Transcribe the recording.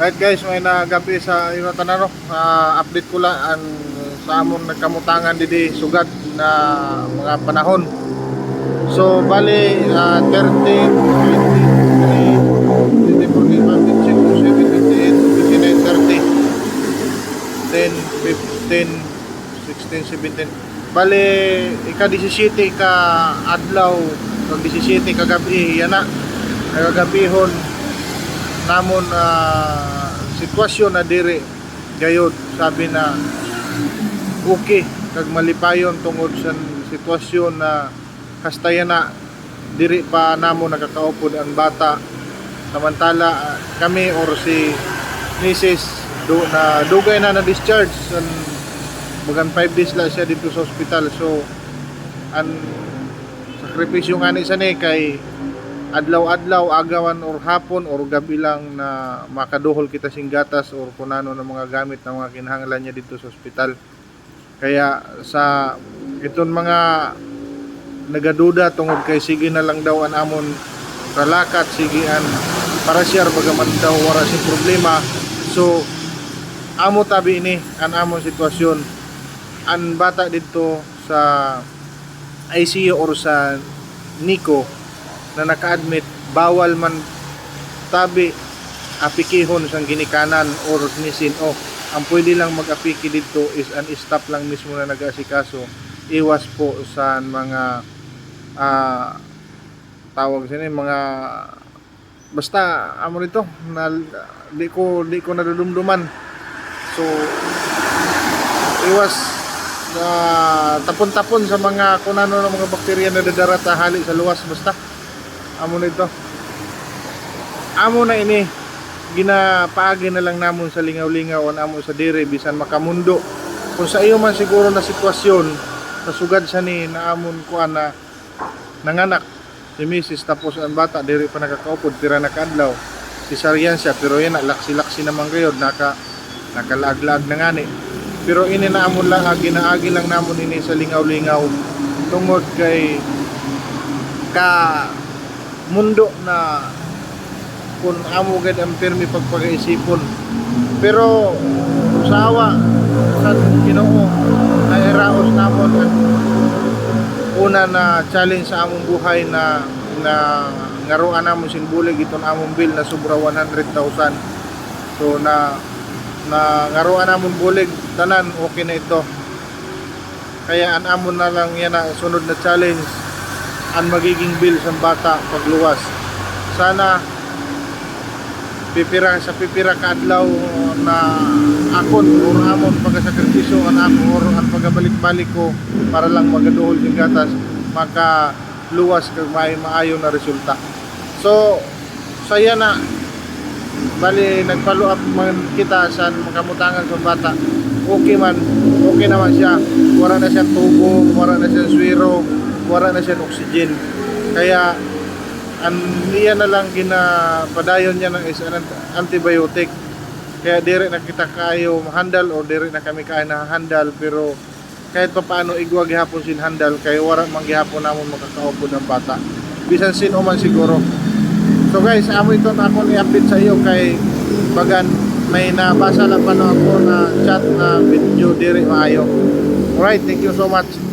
Right guys, may nagabi sa ino tanaro. Ah, update ko lang ang sa amon nagkamutangan didi sugad na mga panahon. So bali ah, 13, 23, 24, 25, 26, 27, 28, 30, 10, 15, 16, 17. Bali ika 17 ka adlaw, kag 17 ka gabi yan na. Kagabihon namon ah, sitwasyon na diri. Gayod sabi na okay kag malipayon tungod sa sitwasyon na kastayan na diri pa namo nakakaupod ang bata. Samantala kami or si Mrs. do na dugay na na discharge and bagan 5 days la siya dito sa ospital so an sakripisyo nga ni sa ni kay adlaw-adlaw agawan or hapon or gabi lang na makaduhol kita sing gatas or kunano ng mga gamit na mga kinahanglan niya dito sa ospital. Kaya sa iton mga nagaduda tungod kay sige na lang daw an amon kalakat sige an para siya bagaman daw wala si problema. So amo tabi ini an amon sitwasyon an bata dito sa ICU or sa Nico na naka-admit bawal man tabi apikihon sang ginikanan or nisin o ang pwede lang mag-apiki dito is an stop lang mismo na nag-asikaso iwas po sa mga ah, tawag sila mga basta amo nito na di ko di ko nadudumduman. So iwas na tapon-tapon sa mga kunano ng mga bakterya na dadarat sa hali sa luwas basta amo nito amo na ini. Ginapaagi na lang namon sa lingaw-lingaw on amo sa dire bisan makamundo. Kung sa iyo man siguro na sitwasyon sa sugad sa ni na amon ko na nanganak. Si Mrs. tapos ang bata dire pa nakakaupod tira nakadlaw si Sarian siya pero yan laksi-laksi naman kayo naka nakalaag-laag na ngani pero ini na amon lang ah, ginaagi lang namon ini sa lingaw-lingaw. Tungod kay ka mundo na kung amo gad ang pirmi pagpagaisipon pero sa awa sa Ginoo na iraos namon ang una na challenge sa among buhay na na ngaruan namon sinbulig iton among bill na sobra 100,000 so na na ngaruan namon bulig tanan okay na ito. Kaya an amon na lang yan na sunod na challenge ang magiging bill sa bata pagluwas. Sana pipira sa pipira ka adlaw na akon or amon pagkasakripisyo ang ako or ang pagabalik-balik ko para lang magaduhol yung gatas maka luwas kag may maayo na resulta. So saya na bali nag-follow up man kita sa makamutangan sa bata okay man okay naman siya wala na siyang tubo wala na siyang swero wala na siyang oxygen. Kaya ang niya na lang ginapadayon niya ng is an antibiotic. Kaya dire na kita kayo handle o dire na kami kaya na handle pero kahit pa paano igwa gihapon sin handle kaya wala man gihapon namon makakaupo ng bata. Bisan sino man siguro. So guys, amo ito na ako i-update sa iyo kay bagan. May nabasa lang pa no ako na chat na video diri maayo. Alright, thank you so much.